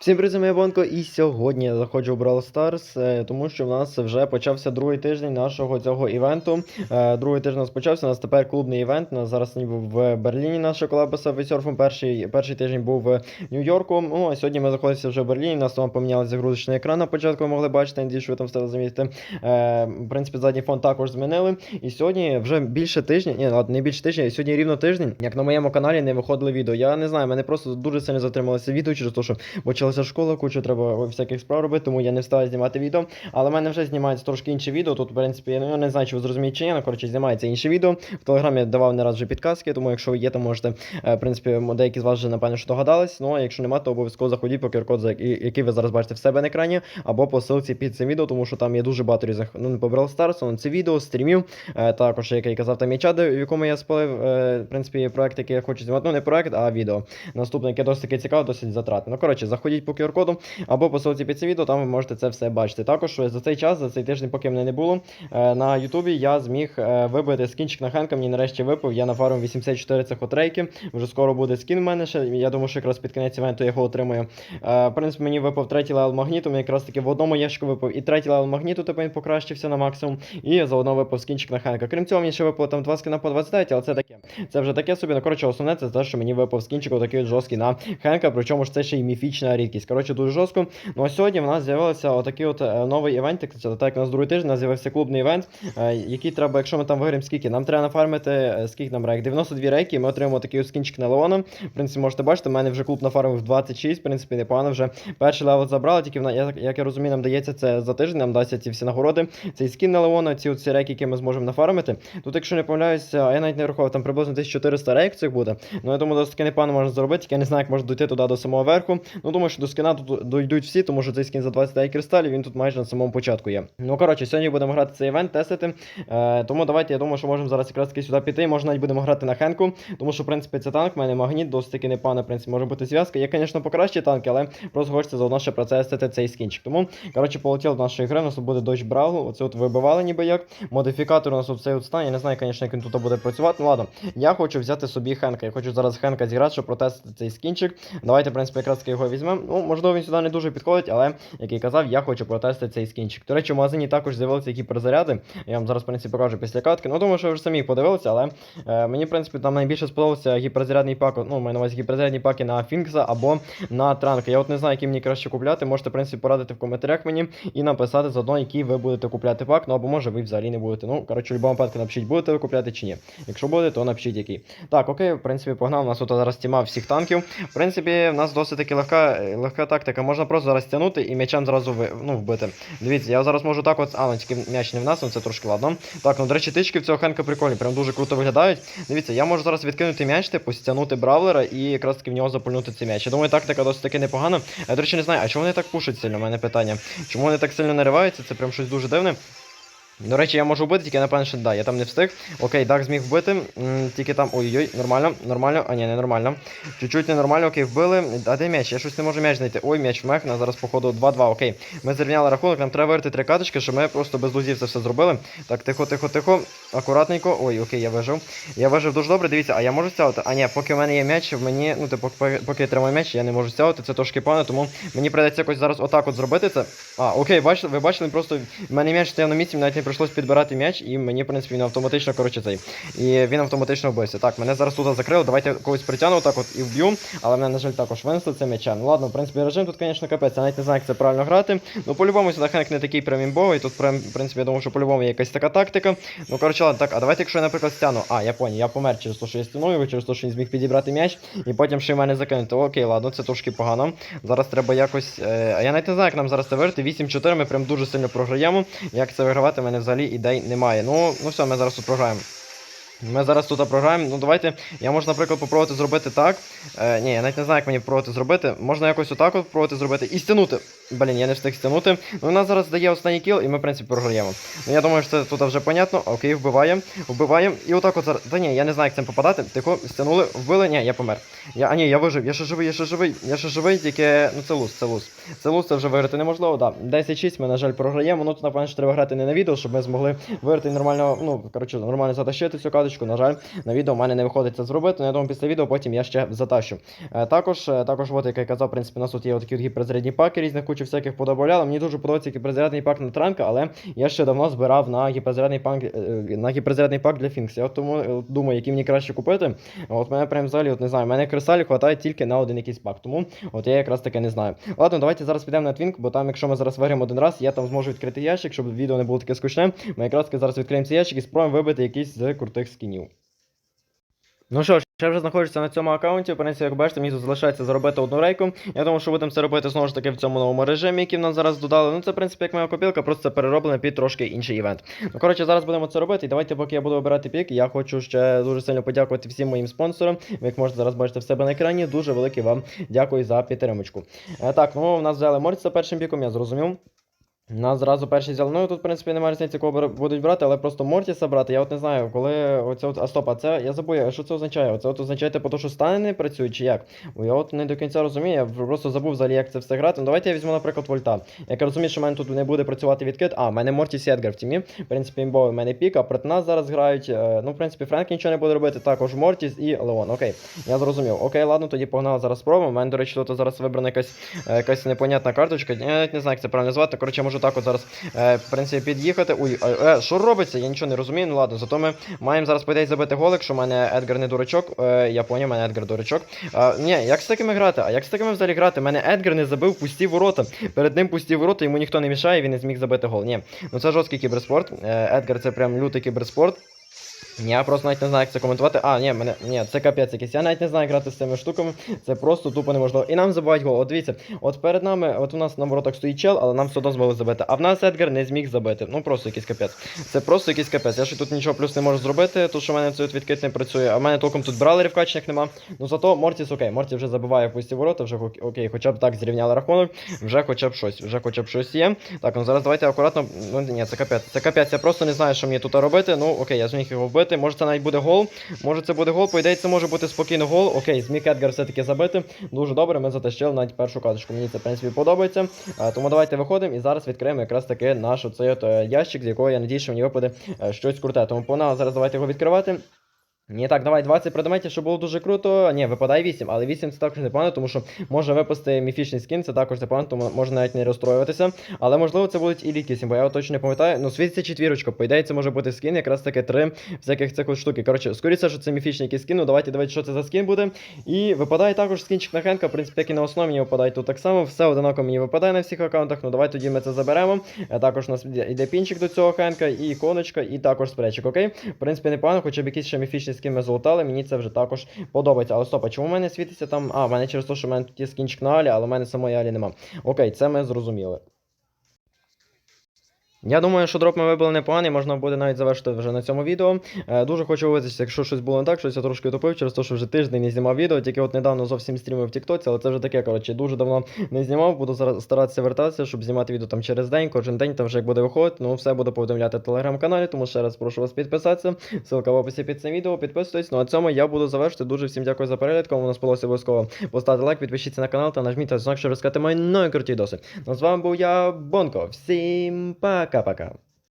Всім привіт, я Бонко, і сьогодні я заходжу в Brawl Stars, е, тому що в нас вже почався другий тиждень нашого цього івенту. Е, Другий тиждень у нас почався, у нас тепер клубний івент. У нас зараз ніби в Берліні наша колаба з Вейсерфом. Перший, перший тиждень був в Нью-Йорку. Ну, а сьогодні ми знаходимося вже в Берліні. У нас там помінялися загрузочний екран на початку, ви могли бачити, надію, що ви там встигли замітити. Е, В принципі, задній фон також змінили. І сьогодні вже більше тижня, ні, ладно, не більше тижня, і сьогодні рівно тиждень, як на моєму каналі не виходили відео. Я не знаю, мене просто дуже сильно затрималося відео через те, що почалася школа, кучу треба всяких справ робити, тому я не встиг знімати відео. Але в мене вже знімається трошки інше відео. Тут, в принципі, я не знаю, чи ви зрозумієте чи ні, але коротше знімається інше відео. В телеграмі давав не раз вже підказки, тому якщо ви є, то можете, е, в принципі, деякі з вас вже напевно що догадались. Ну а якщо немає, то обов'язково заходіть по QR-код, який ви зараз бачите в себе на екрані, або по ссылці під цим відео, тому що там є дуже багато різних. Ну, не по Brawl Stars, але це відео, стрімів. Е, також, як я казав, там є чат, в якому я спалив, е, в принципі, проект, який я хочу знімати. Ну, не проект, а відео. Наступне, яке досить таки цікаво, досить затратне. Ну, коротше, заходіть по QR-коду або по ссылці під цим відео, там ви можете це все бачити. Також за цей час, за цей тиждень, поки мене не було, е, на Ютубі я зміг е, вибити скінчик на Хенка, мені нарешті випав. Я нафармив 84 цих отрейки. Вже скоро буде скін в мене ще. Я думаю, що якраз під кінець івенту я його отримаю. Е, В принципі, мені випав третій левел магніту. Мені якраз таки в одному ящику випав і третій левел магніту, тепер він покращився на максимум. І заодно випав скінчик на Хенка. Крім цього, мені ще випало там два скіна по 29, але це таке. Це вже таке собі. Ну, коротше, основне це те, що мені випав скінчик отакий от жорсткий на Хенка, причому ж це ще й міфічна рідкість. Коротше, дуже жорстко. Ну а сьогодні в нас з'явився отакий от е, новий івент. Так, у нас другий тиждень, у з'явився клубний івент, е, який треба, якщо ми там виграємо скільки, нам треба нафармити, е, скільки нам рейк? 92 рейки, ми отримаємо такий скінчик на Леона. В принципі, можете бачити, в мене вже клуб нафармив 26, в принципі, непогано вже перший левел забрали, тільки як, я розумію, нам дається це за тиждень, нам дасться ці всі нагороди. Цей скін на Леона, ці ці рейки, які ми зможемо нафармити. Тут, якщо не помиляюся, я навіть не рахував, там приблизно 1400 рейк цих буде. Ну я думаю, досить непогано можна зробити, я не знаю, як можна дойти туди до самого верху. Ну думаю, що до скіна тут дойдуть всі, тому що цей скін за 29 кристалів, він тут майже на самому початку є. Ну коротше, сьогодні будемо грати цей івент, тестити. Е, тому давайте, я думаю, що можемо зараз якраз таки сюди піти. Може навіть будемо грати на Хенку, тому що, в принципі, це танк, в мене магніт, досить таки непогано, в принципі, може бути зв'язка. Є, звісно, покращі танки, але просто хочеться заодно ще процесити цей скінчик. Тому, коротше, полетіло до нашої гри, у нас тут буде дощ Бравл, оце от вибивали ніби як. Модифікатор у нас от цей от стан, я не знаю, звісно, як він тут буде працювати. Ну ладно, я хочу взяти собі Хенка. Я хочу зараз Хенка зіграти, щоб протестити цей скінчик. Давайте, в принципі, якраз таки його візьмемо. Ну, можливо, він сюди не дуже підходить, але, як і казав, я хочу протестити цей скінчик. До речі, в магазині також з'явилися які перезаряди. Я вам зараз, в принципі, покажу після катки. Ну, думаю, що ви вже самі подивилися, але е, мені, в принципі, там найбільше сподобався гіперзарядний пак. Ну, маю на увазі гіперзарядні паки на Фінкса або на Транка. Я от не знаю, який мені краще купляти. Можете, в принципі, порадити в коментарях мені і написати заодно, який ви будете купляти пак. Ну або може ви взагалі не будете. Ну, коротше, в будь-якому випадку напишіть, будете ви купляти чи ні. Якщо будете, то напишіть який. Так, окей, в принципі, погнав. У нас тут зараз тіма всіх танків. В принципі, в нас досить таки легка, легка тактика. Можна просто зараз і м'ячем зразу ви, ну, вбити. Дивіться, я зараз можу так от. А, ну тільки м'яч не в нас, ну це трошки ладно. Так, ну до речі, тички в цього Хенка прикольні, прям дуже круто виглядають. Дивіться, я можу зараз відкинути м'яч, типу, стягнути бравлера і якраз таки в нього запульнути цей м'яч. Я думаю, тактика досить таки непогана. Я, до речі, не знаю, а чому вони так пушать сильно? У мене питання. Чому вони так сильно нариваються? Це прям щось дуже дивне. До речі, я можу вбити, тільки напевно, що да, я там не встиг. Окей, Дак зміг вбити. Тільки там. Ой-ой, нормально, нормально. А ні, не нормально. Чуть-чуть ненормально, окей, вбили. А де м'яч? Я щось не можу м'яч знайти. Ой, м'яч вмех, на зараз, походу, 2-2. Окей. Ми зрівняли рахунок, нам треба вирити три каточки, щоб ми просто без лузів це все зробили. Так, тихо, тихо, тихо. Акуратненько. Ой, окей, я вижив. Я вижив дуже добре. Дивіться, а я можу стягувати? А ні, поки в мене є м'яч, в мені, ну, типу, поки, я тримаю м'яч, я не можу стягувати. Це трошки погано, тому мені прийдеться якось зараз отак от зробити це. А, окей, бачите, ви бачили, просто в мене м'яч стояв на місці, навіть не прийшлось підбирати м'яч, і мені, в принципі, він автоматично, коротше, цей. І він автоматично вбився. Так, мене зараз тут закрили, давайте когось притягну так от і вб'ю, але мене, на жаль, також винесли це м'яча. Ну ладно, в принципі, режим тут, звісно, капець, я навіть не знаю, як це правильно грати. Ну, по-любому, сюди Хенк не такий прям імбовий, тут, в принципі, я думаю, що по-любому є якась така тактика. Ну, коротше, ладно, так, а давайте, якщо я, наприклад, стяну. А, я понял, я помер через те, що я стяну його, через те, що він зміг підібрати м'яч, і потім ще й мене закинути. Окей, ладно, це трошки погано. Зараз треба якось. Е, а я навіть не знаю, як нам зараз це виграти. 8-4 ми прям дуже сильно програємо. Як це вигравати, мене взагалі ідей немає. Ну, ну все, ми зараз тут програємо. Ми зараз тут програємо. Ну давайте. Я можу, наприклад, попробувати зробити так. Е, ні, я навіть не знаю, як мені попробувати зробити. Можна якось отак от попробувати зробити і стягнути. Блін, я не встиг стягнути. Ну, нас зараз дає останній кіл, і ми, в принципі, програємо. Ну, я думаю, що це тут вже понятно. Окей, вбиваємо, вбиваємо. І отак от зараз. Та ні, я не знаю, як цим попадати. Тихо, стягнули, вбили. Ні, я помер. Я, а ні, я вижив, я ще живий, я ще живий, я ще живий, тільки. Ну це луз, це луз. Це луз, це вже виграти неможливо, да. 10-6 ми, на жаль, програємо. Ну тут, напевно, що треба грати не на відео, щоб ми змогли виграти нормально, ну, коротше, нормально затащити цю каточку. На жаль, на відео в мене не виходить це зробити. Ну, я думаю, після відео потім я ще затащу. Е, також, е, також, от, як я казав, в принципі, у нас тут є такі гіперзарядні паки, різних кучу всяких подобавляли. Мені дуже подобається гіперзарядний пак на транка, але я ще давно збирав на гіперзарядний пак, е, на гіперзарядний пак для Фінкс. Я от тому е, думаю, який мені краще купити. От мене прям взагалі, от не знаю, мене кресалі хватає тільки на один якийсь пак. Тому от я якраз таки не знаю. Ладно, давайте зараз підемо на твінк, бо там, якщо ми зараз виграємо один раз, я там зможу відкрити ящик, щоб відео не було таке скучне. Ми якраз зараз відкриємо цей ящик і спробуємо вибити якийсь з крутих скінів. Ну що ж, я вже знаходжуся на цьому аккаунті. В принципі, як бачите, мені тут залишається заробити одну рейку. Я думаю, що будемо це робити знову ж таки в цьому новому режимі, який в нас зараз додали. Ну це, в принципі, як моя копілка, просто це перероблено під трошки інший івент. Ну, коротше, зараз будемо це робити. І давайте, поки я буду обирати пік, я хочу ще дуже сильно подякувати всім моїм спонсорам. Ви як можете зараз бачити в себе на екрані. Дуже велике вам дякую за підтримочку. Е, так, ну у нас взяли Морціса першим піком, я зрозумів. Нас зразу перший взяли. Ну тут, в принципі, немає різниці, кого будуть брати, але просто Мортіса брати. Я от не знаю, коли оце от. А стоп, а це я забув, що це означає? Оце от означає, типу, то, що стани не працюють, чи як? Я от не до кінця розумію, я просто забув взагалі, як це все грати. Ну давайте я візьму, наприклад, вольта. Як я розумію, що в мене тут не буде працювати відкид. А, в мене Мортіс Едгар в тімі. В принципі, імбовий в мене пік, а проти нас зараз грають. е, Ну, в принципі, Френк нічого не буде робити. Також Мортіс і Леон. Окей, я зрозумів. Окей, ладно, тоді погнали зараз спробуємо. У мене, до речі, тут зараз вибрана якась, е, якась непонятна карточка. Я навіть не знаю, як це правильно назвати. Коротше, можу так от зараз. Е, в принципі, під'їхати. Ой, е, е, що робиться? Я нічого не розумію. Ну ладно, зато ми маємо зараз по забити голик, що в мене Едгар не дурачок. Е, я поняв, мене Едгар дурачок. Е, ні, як з такими грати? А як з такими взагалі грати? У мене Едгар не забив пусті ворота. Перед ним пусті ворота, йому ніхто не мішає, він не зміг забити гол. Ні, ну це жорсткий кіберспорт. Е, Едгар це прям лютий кіберспорт. Я просто навіть не знаю, як це коментувати. А, ні, мене. Ні, це капець якийсь. Я навіть не знаю грати з цими штуками. Це просто тупо неможливо. І нам забувають гол. От дивіться, от перед нами, от у нас на воротах стоїть чел, але нам все одно змогли забити. А в нас Едгар не зміг забити. Ну просто якийсь капець. Це просто якийсь капець. Я ще тут нічого плюс не можу зробити, тому що в мене цей відкид не працює. А в мене толком тут бралерів качних нема. Ну зато Мортіс окей. Мортіс вже забиває в пусті ворота, вже окей, хоча б так зрівняли рахунок. Вже хоча б щось, вже хоча б щось є. Так, ну зараз давайте акуратно. Ну ні, це капець. Це капець. Я просто не знаю, що мені тут робити. Ну окей, я зміг його вбити. Може це навіть буде гол. Може це буде гол. По ідеї, це може бути спокійно гол. Окей, зміг Едгар все-таки забити. Дуже добре, ми затащили навіть першу каточку. Мені це в принципі подобається. Тому давайте виходимо і зараз відкриємо якраз таки наш оцей от е, ящик, з якого я надію, що мені випаде е, щось круте. Тому пона зараз давайте його відкривати. Ні, так, давай 20 предметів, щоб було дуже круто. Ні, випадає 8, але 8 це також непогано, тому що може випасти міфічний скін, це також непогано, тому можна навіть не розстроюватися. Але можливо це будуть і ліки, бо я точно не пам'ятаю. Ну, світиться четвірочка, по ідеї це може бути скін, якраз таки три всяких цих штуки. Коротше, скоріше, що це міфічний якийсь скін, ну давайте дивитися, що це за скін буде. І випадає також скінчик на Хенка, в принципі, як і на основі мені випадає тут так само. Все одинаково мені випадає на всіх аккаунтах. Ну давай тоді ми це заберемо. Е, Також у нас йде пінчик до цього Хенка, і іконочка, і також спречик, окей? В принципі, непогано, хоча б якийсь ще міфічний скін ми золотали, мені це вже також подобається. Але стоп, а чому в мене світиться там? А, в мене через те, що в мене тут є скінчик на Алі, але в мене самої Алі нема. Окей, це ми зрозуміли. Я думаю, що дроп ми вибили непоганий, можна буде навіть завершити вже на цьому відео. Е, дуже хочу визначитися, якщо щось було не так, щось я трошки утопив через те, що вже тиждень не знімав відео, тільки от недавно зовсім стрімив в Тіктоці, але це вже таке, коротше, дуже давно не знімав, буду зараз старатися вертатися, щоб знімати відео там через день, кожен день там вже як буде виходити. Ну, все буду повідомляти в телеграм-каналі, тому ще раз прошу вас підписатися. Ссылка в описі під цим відео, підписуйтесь. Ну а цьому я буду завершити. Дуже всім дякую за перегляд. Кому нас сподобалося обов'язково поставте лайк, підпишіться на канал та нажміть на знак, щоб розказати мої нові круті доси. Ну, з вами був я, Бонко. Всім пока-пока.